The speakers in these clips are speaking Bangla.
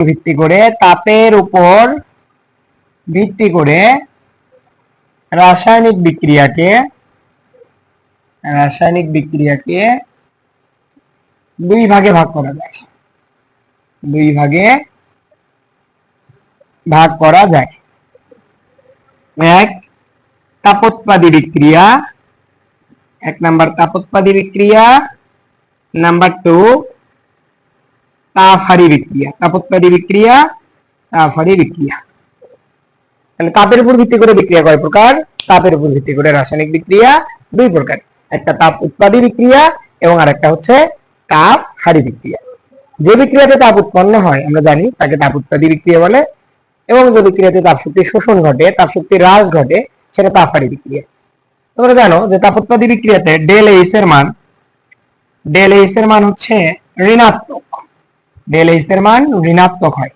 ভিত্তি করে তাপের উপর ভিত্তি করে রাসায়নিক বিক্রিয়াকে রাসায়নিক বিক্রিয়াকে দুই ভাগে ভাগ করা যায়। দুই ভাগে ভাগ করা যায়। এক, তাপোৎপাদী বিক্রিয়া। এক নাম্বার তাপোৎপাদী বিক্রিয়া। নাম্বার টু তাপহারি বিক্রিয়া। তাপোৎপাদী বিক্রিয়া তাপহারি বিক্রিয়া। তাহলে তাপের উপর ভিত্তি করে বিক্রিয়া কয় প্রকার? তাপের উপর ভিত্তি করে রাসায়নিক বিক্রিয়া দুই প্রকার। একটা তাপ উৎপাদী বিক্রিয়া এবং আরেকটা হচ্ছে তাপ হারি বিক্রিয়া। যে বিক্রিয়াতে তাপ উৎপন্ন হয়, আমরা জানি তাকে তাপ উৎপাদী বিক্রিয়া বলে এবং যে বিক্রিয়াতে তাপ শক্তি শোষণ ঘটে, তাপ শক্তি হ্রাস ঘটে, সেটা তাপ হারি বিক্রিয়া। তোমরা জানো যে তাপ উৎপাদী বিক্রিয়াতে ডেল এইচ এর মান, ডেল এইচ এর মান হচ্ছে ঋণাত্মক। ডেল এইচ এর মান ঋণাত্মক হয়।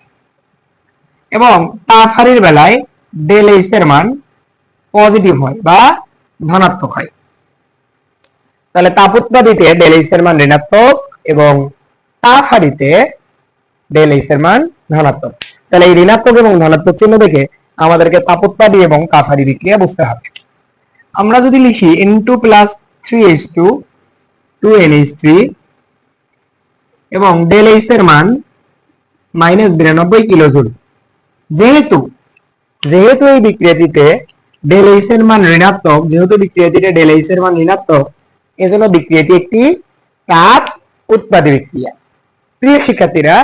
এবং তাফারির বেলায় ডেল এইচ এর মান পজিটিভ হয় বা ধনাত্মক হয়। তাহলে তাপ উৎপাদিতে ডেল এইচ এর মান ঋণাত্মক এবং তাফারিতে ডেল এইচ এর মান ধনাত্মক। তাহলে এই ঋণাত্মক এবং ধনাত্মক চিহ্ন দেখে আমাদেরকে তাপ এবং তাফারি বিক্রিয়া বুঝতে হবে। আমরা যদি লিখি n2 plus এইচ থ্রি এবং ডেল এইচ এর মান মাইনাস বিরানব্বই কিলো জুল। যেহেতু যেহেতু এই বিক্রিয়াটিতে ডেল এইচ এর মান ঋণাত্মক, যেহেতু বিক্রিয়াটিতে ডেল এইচ এর মান ঋণাত্মক, এজন্য বিক্রিয়াটি একটি তাপ উৎপাদী বিক্রিয়া। প্রিয় শিক্ষার্থীরা,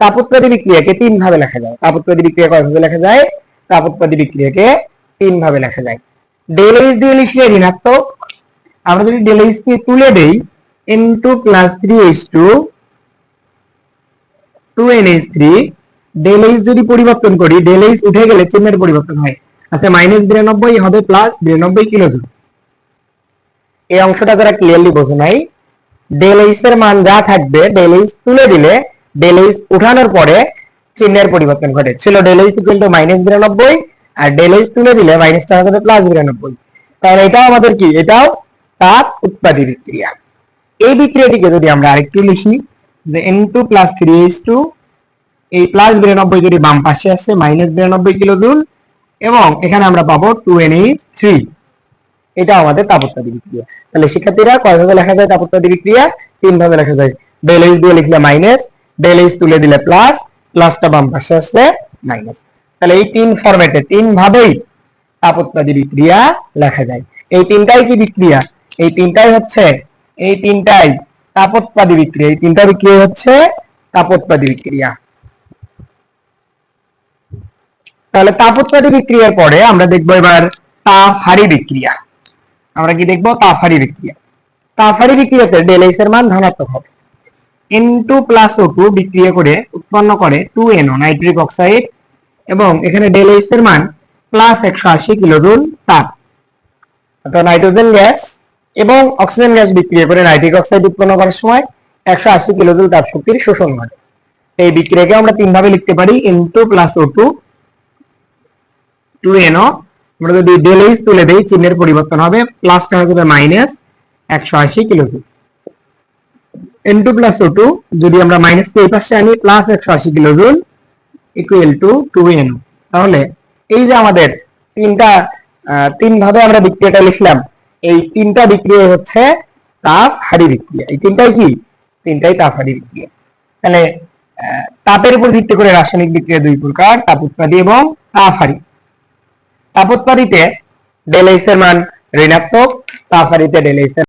তাপ উৎপাদী বিক্রিয়াকে তিন ভাবে লেখা যায়। তাপ উৎপাদী বিক্রিয়া কয় ভাবে লেখা যায়? তাপ উৎপাদী বিক্রিয়াকে তিন ভাবে লেখা যায়। ডেল এইচ দিয়ে লিখলে ঋণাত্মক। আমরা যদি ডেল এইচ কে তুলে দেই N two plus three H two two পরিবর্তন করি ডেল এইচ উঠে গেলে চিহ্নের পরিবর্তন হয়। আচ্ছা মাইনাস বিরানব্বই হবে প্লাস বিরানব্বই এই অংশটা যারা ক্লিয়ারলি বোঝো নাই এর মান যা থাকবে তুলে দিলে উঠানোর পরে চিহ্নের পরিবর্তন ঘটে। ছিল ইকুয়াল টু মাইনাস বিরানব্বই, আর ডেল তুলে দিলে মাইনাসটা যাবে প্লাস বিরানব্বই। তাহলে এটাও আমাদের কি? এটাও তাপ উৎপাদী বিক্রিয়া। এই বিক্রিয়াটিকে যদি আমরা আরেকটু লিখি যে N two plus three H two এই প্লাস বিরানব্বই যদি বাম পাশে আসে মাইনাস বিরানব্বই কিলো জুল, এবং এখানে আমরা পাবো টু এন এইচ থ্রি এটা আমাদের তাপোৎপাদী বিক্রিয়া। তাহলে শিক্ষার্থীরা কয়ভাবে লেখা যায় তাপোৎপাদী বিক্রিয়া? তিন ভাবে লেখা যায়। ডেল এইচ দিয়ে লিখলে মাইনাস ডেল এইচ তুলে দিলে প্লাস প্লাসটা বাম পাশে আসলে মাইনাস তাহলে এই তিন ফরম্যাটে তিন ভাবেই তাপোৎপাদী বিক্রিয়া লেখা যায়। এই তিনটাই কি বিক্রিয়া? এই তিনটাই হচ্ছে, এই তিনটাই তাপোৎপাদী বিক্রিয়া এই তিনটা বিক্রিয়া হচ্ছে তাপোৎপাদী বিক্রিয়া। তাহলে তাপোৎপাদী বিক্রিয়ার পরে আমরা দেখব এবার তাপহারি বিক্রিয়া। আমরা কি দেখব? তাপহারি বিক্রিয়া। তাপহারি বিক্রিয়াতে ডেল এর মান ধনাত্মক হবে। N two plus O two বিক্রিয়া করে উৎপন্ন করে টু এনও নাইট্রিক অক্সাইড এবং এখানে ডেল এর মান প্লাস একশো আশি কিলোজুল তাপ। অর্থাৎ নাইট্রোজেন গ্যাস এবং অক্সিজেন গ্যাস বিক্রিয়া করে নাইট্রিক অক্সাইড উৎপন্ন করার সময় একশো আশি কিলোজুল তাপ শক্তির শোষণ ঘটে। এই বিক্রিয়াকে আমরা তিন ভাবে লিখতে পারি N two plus O two two NO আমরা যদি ডেল এইচ তুলে দেই, চিহ্নের পরিবর্তন হবে প্লাসটা হয়ে যাবে মাইনাস একশো আশি kilojoule N two plus O two যদি আমরা মাইনাস এই পাশে আনি প্লাস একশো আশি kilojoule equal to two NO তাহলে এই যে আমাদের তিনটা তিন ভাবে আমরা বিক্রিয়াটা লিখলাম এই তিনটা বিক্রিয়া হচ্ছে তাপ হারি বিক্রিয়া। এই তিনটাই কি? তিনটাই তাপ হারি বিক্রিয়া। তাহলে তাপের উপর ভিত্তি করে রাসায়নিক বিক্রিয়া দুই প্রকার, তাপ উৎপাদী এবং তাপ হারি তাপোৎপাদিতে ডেল এইচ এর মান ঋণাত্মক তাপহারিতে ডেল এইচ এর